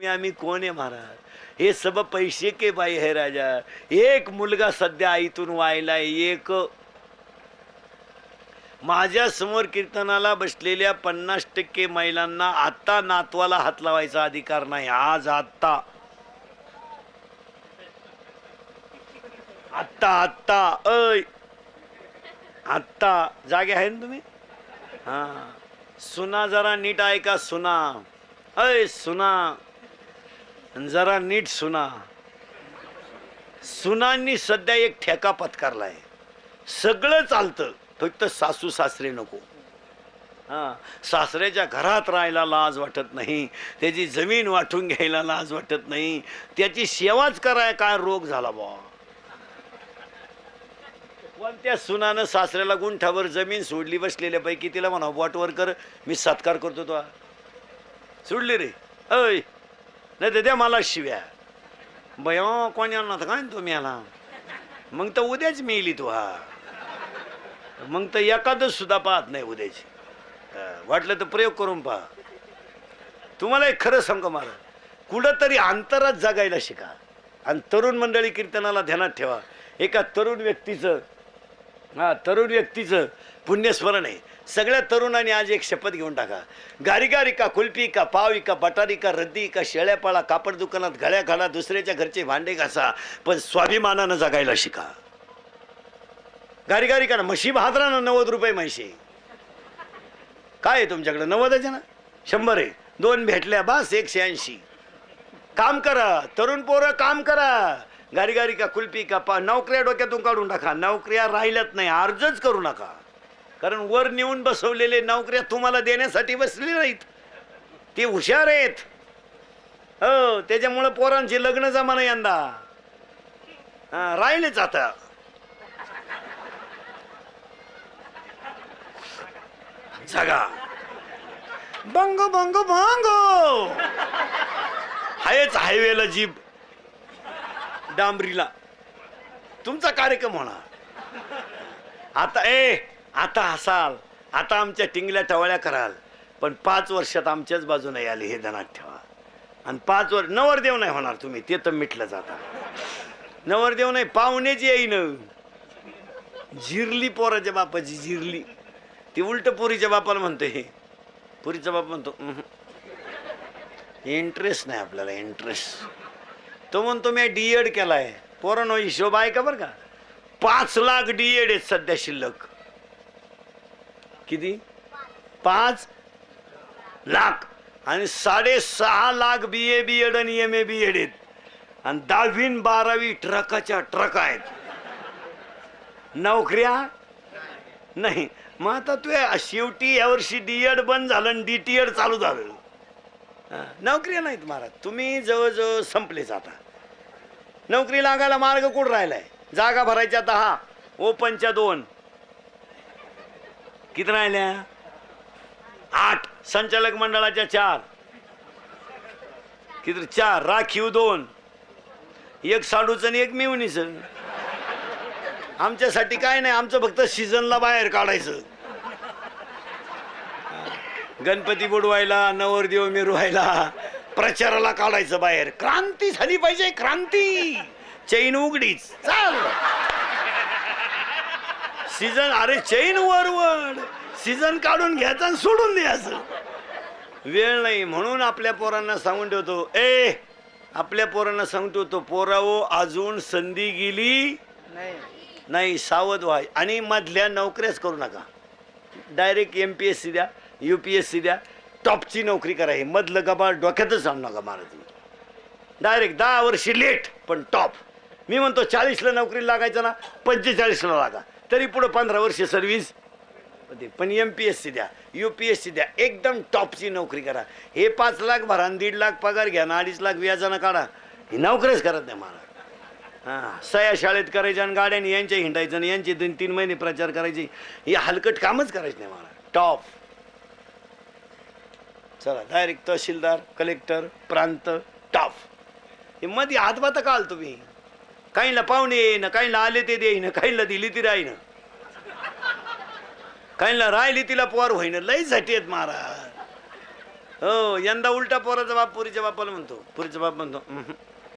मी आम्ही कोण आहे महाराज? हे सब पैसे के बाई है राजा? एक मुलगा सध्या आईतून व्हायला एक. माझ्यासमोर कीर्तनाला बसलेल्या पन्नास टक्के महिलांना आत्ता नातवाला हात लावायचा अधिकार नाही आज आत्ता. आत्ता आत्ता अय आत्ता. जागे आहे ना तुम्ही? हा. सुना जरा नीट ऐका सुना. अय सुना. जरा नीट सुना. सुनांनी सध्या एक ठेका पत्कारलाय. सगळं चालतं फक्त सासू सासरे नको. हा सासऱ्याच्या घरात राहायला लाज वाटत नाही त्याची जमीन वाटून घ्यायला लाज वाटत नाही त्याची सेवाच कराय काय रोग झाला बा. त्या सुनानं सासऱ्याला गुंठावर जमीन सोडली बसलेल्यापैकी तिला म्हणा वाटवर कर मी सत्कार करतो तो सोडली रे. अय नाही तर द्या मला शिव्या. बया कोणी आणणार काय तो आला मग तर उद्याच मिळली तू हा. मग तर एखादच सुद्धा पाहत नाही उद्याची. वाटलं तर प्रयोग करून पहा. तुम्हाला एक खरं सांग मला कुठंतरी अंतरात जगायला शिका. आणि तरुण मंडळी कीर्तनाला ध्यानात ठेवा. एका तरुण व्यक्तीचं हा तरुण व्यक्तीचं पुण्यस्मरण आहे. सगळ्या तरुणांनी आज एक शपथ घेऊन टाका. गारीगारी का कुल्फी का पावी का बटारी का रद्दी का शेळ्यापाळा कापड दुकानात गळ्या घाला दुसऱ्याच्या घरचे भांडे घासा पण स्वाभिमानानं जगायला शिका. गारीगारी का ना म्हशी भादरानं नव्वद रुपये म्हशी. काय आहे तुमच्याकडे? नव्वदच ना? शंभर आहे. दोन भेटल्या बास एकशे ऐंशी. काम करा. तरुण पोरं काम करा. गारीगारी का कुल्फी का पा नोकऱ्या डोक्यातून काढून टाका. नोकऱ्या राहिल्यात नाही अर्जच करू नका. कारण वर नेऊन बसवलेले नोकऱ्या तुम्हाला देण्यासाठी बसले नाहीत. ते हुशार आहेत. हो त्याच्यामुळं पोरांची लग्न जमाना यंदा. हा, राहिलेच आता. जागा. बंग बंग बंग. हायच हायवेला जीप. डांबरीला. तुमचा कार्यक्रम होणार. आता ए आता हसाल. आता आमच्या टिंगल्या टवळ्या कराल. पण पाच वर्षात आमच्याच बाजूने आले हे ध्यानात ठेवा. आणि पाच वर्ष नवरदेव नाही होणार तुम्ही ते तर मिटलं जाता. नवरदेव नाही पाहुणेच येईन. झिरली पोराच्या बापाची झिरली ती उलट पुरीच्या बापाला म्हणतो. हे पुरीचा बाप म्हणतो इंटरेस्ट नाही आपल्याला इंटरेस्ट. तो म्हणतो मी डी एड केलाय. पोरानो हिशोब आहे का बरं का. पाच लाख डी एड आहेत सध्या शिल्लक. किती? पाच लाख. आणि साडेसहा lakh B A B Ed आणि एम ए बी एड आहेत. आणि दहावी बारावी ट्रकाच्या ट्रक आहेत. नोकऱ्या? नाही. मग आता तू शेवटी यावर्षी डी एड बंद झालं आणि डी टी एड चालू झालं. नोकऱ्या नाहीत महाराज. तुम्ही जवळजवळ संपलेच आता नोकरी लागायला मार्ग कुठं राहिलाय? जागा भरायच्या दहा ओपनच्या दोन. किती राहिल्या? आठ. संचालक मंडळाच्या चार. किती चार? राखीव दोन. एक साडूचं आणि एक मिवणीचं. आमच्यासाठी काय नाही आमचं फक्त सीझनला बाहेर काढायचं. गणपती बुडवायला नवरदेव मिरवायला प्रचाराला काढायचं बाहेर. क्रांती झाली पाहिजे क्रांती! चैन उघडीच. चाल. सीझन अरे चैन वरवड. सीझन काढून घ्यायचं आणि सोडून द्यायचं. वेळ नाही म्हणून आपल्या पोरांना सांगून ठेवतो ए आपल्या पोरांना सांगतो तो पोराओ अजून संधी गेली नाही. सावध व्हाय आणि मधल्या नोकऱ्याच करू नका. Direct M P S C द्या. यू पी एस सी द्या. टॉपची नोकरी करा. हे मधलं गबाळ डोक्यातच आणू नका मला तुम्ही डायरेक्ट दहा वर्षी लेट पण टॉप मी म्हणतो चाळीसला नोकरी लागायचं ना पंचेचाळीसला लागा. तरी पुढं पंधरा वर्ष सर्व्हिस होते. पण एम पी एस सी द्या यू पी एस सी द्या. एकदम टॉपची नोकरी करा. हे पाच लाख भरा आणि दीड लाख पगार घ्या ना अडीच लाख व्याजानं काढा. ही नोकरीच करत नाही मला हां सया शाळेत करायच्या आणि गाड्याने यांच्या हिंडायचं आणि यांचे दोन तीन महिने प्रचार करायचे. हे हलकट कामच करायचं नाही मला टॉप चला डायरेक्ट तहसीलदार कलेक्टर प्रांत टाफ हे मध्ये हातभात काल तुम्ही काहींना पाहुणे येईन काहींना आले ते देईन काहींना दिली ती राहीन. काहींना राहिली तिला पोर होईन लई झटी आहेत महाराज. हो यंदा उलटा पोराचा बाप पुरीच्या बापाला म्हणतो पुरीचा बाप म्हणतो